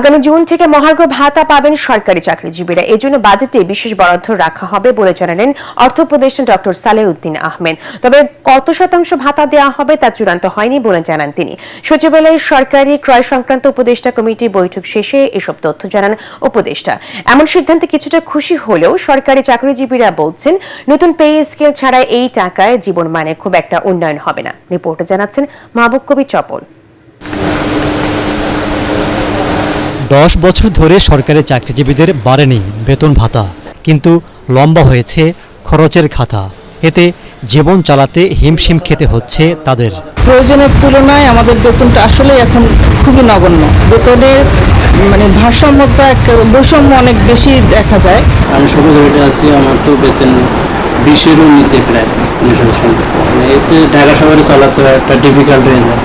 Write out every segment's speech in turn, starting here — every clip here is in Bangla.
আগামী জুন থেকে মহার্ঘ ভাতা পাবেন সরকারি চাকরিজীবীরা। এজন্য বাজেটে বিশেষ বরাদ্দ রাখা হবে বলে জানালেন অর্থ উপদেষ্টা ডক্টর সালেউদ্দিন আহমেদ। তবে কত শতাংশ ভাতা দেওয়া হবে তা চূড়ান্ত হয়নি বলে জানান তিনি। সচিবালয়ের সরকারি ক্রয় সংক্রান্ত উপদেষ্টা কমিটি বৈঠক শেষে এসব তথ্য জানান উপদেষ্টা। এমন সিদ্ধান্তে কিছুটা খুশি হলেও সরকারি চাকরিজীবীরা বলছেন, নতুন পে স্কেল ছাড়া এই টাকায় জীবন মানে খুব একটা উন্নয়ন হবে না। রিপোর্টে জানাচ্ছেন মাহবুব কবি চপল। দশ বছর ধরে সরকারি চাকরিজীবীদের বাড়েনি বেতন ভাতা কিন্তু লম্বা হয়েছে খরচের খাতা। এতে জীবন চালাতে হিমশিম খেতে হচ্ছে তাদের। প্রয়োজনের তুলনায় আমাদের বেতনটা আসলে এখন খুবই নগণ্য। বেতনের মানে ভারসাম্যতা এক বৈষম্য অনেক বেশি দেখা যায়। আমি সবে ধরে আছি আমার তো বেতন বিশেরও নিচে প্রায় মানে এতে ঢাকা শহরে চলাতে একটা ডিফিকাল্ট হয়ে যায়।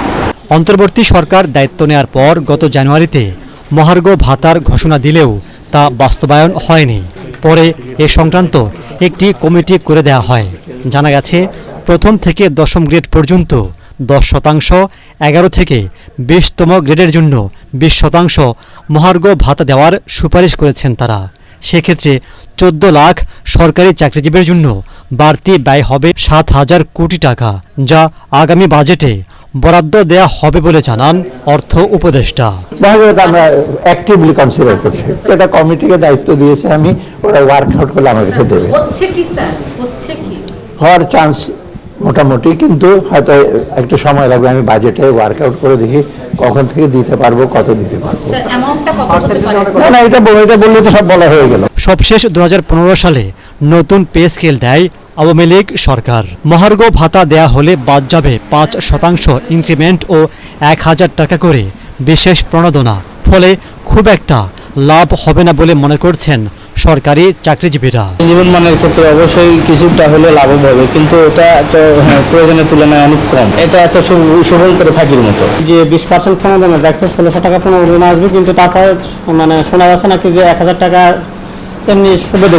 অন্তর্বর্তী সরকার দায়িত্ব নেওয়ার পর গত জানুয়ারিতে মহার্ঘ ভাতার ঘোষণা দিলেও তা বাস্তবায়ন হয়নি। পরে এ সংক্রান্ত একটি কমিটি করে দেওয়া হয়। জানা গেছে, প্রথম থেকে দশম গ্রেড পর্যন্ত দশ শতাংশ, এগারো থেকে বিশতম গ্রেডের জন্য বিশ শতাংশ মহার্ঘ ভাতা দেওয়ার সুপারিশ করেছেন তারা। সেক্ষেত্রে চোদ্দ লাখ সরকারি চাকরিজীবীর জন্য বাড়তি ব্যয় হবে সাত হাজার কোটি টাকা, যা আগামী বাজেটে বরাদ্দ দেয়া হবে বলে জানান অর্থ উপদেষ্টা। আমরা অ্যাক্টিভলি কনসিডার করছি। এটা কমিটিকে দায়িত্ব দিয়েছে আমি ওরা ওয়ার্ক আউট করলে আমার কাছে দেবে। হচ্ছে কি স্যার? হচ্ছে কি? হওয়ার চান্স মোটামুটি কিন্তু হয়তো একটু সময় লাগবে আমি বাজেটে ওয়ার্ক আউট করে দেখি কখন থেকে দিতে পারব কত দিতে পারব। স্যার অ্যামাউন্টটা কত হতে পারে না না এটা এটা বললে তো সব বলা হয়ে গেল। সবশেষ দু হাজার পনেরো সালে নতুন পে স্কেল দেয় আওয়ামী লীগ সরকার। মহার্ঘ ভাতা দেয়া হলে বাদ যাবে পাঁচ শতাংশ ইনক্রিমেন্ট ও এক হাজার টাকা করে বিশেষ প্রণোদনা। ফলে খুব একটা লাভ হবে না বলে মনে করছেন সরকারি চাকরিজীবীরা। জীবন মানের ক্ষেত্রে অবশ্যই কিছুটা হলে লাভব হবে কিন্তু এটা তো হ্যাঁ, প্রয়োজনের তুলনায় অনেক কম। এটা এত সুফল করে ফাঁকির মতো। যে বিশ পার্সেন্ট প্রণোদনা দেখছে ষোলোশো টাকা প্রণোদনা আসবে কিন্তু তারপরে মানে শোনা যাচ্ছে নাকি যে এক হাজার টাকা এমনি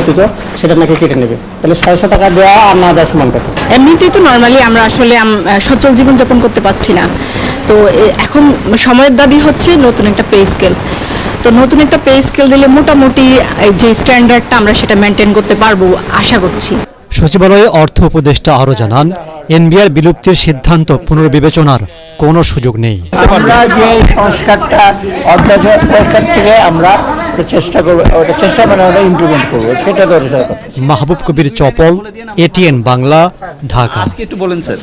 দিত সেটা নাকি কেটে নেবে। তাহলে ছয়শো টাকা দেওয়া আর না দেওয়া সমান কথা। এমনিতেই তো নর্মালি আমরা আসলে আম- সচল জীবনযাপন করতে পারছি না। তো এখন সময়ের দাবি হচ্ছে নতুন একটা পে স্কেল তো নতুন একটা পে স্কেল দিলে মোটামুটি যে স্ট্যান্ডার্ডটা আমরা সেটা মেনটেন করতে পারব আশা করছি। সচিবালয়ে অর্থ উপদেষ্টা আরও জানান এনবিআর বিলুপ্তির সিদ্ধান্ত পুনর্বিবেচনার কোনো সুযোগ নেই। আমরা যে সংস্কারটা পরীক্ষার থেকে আমরা চেষ্টা করব ওটা চেষ্টা মানে আমরা ইমপ্লিমেন্ট করব সেটা ধরে মাহবুব কবির চপল এটিএন বাংলা ঢাকা। আজকে একটু বলেন স্যার।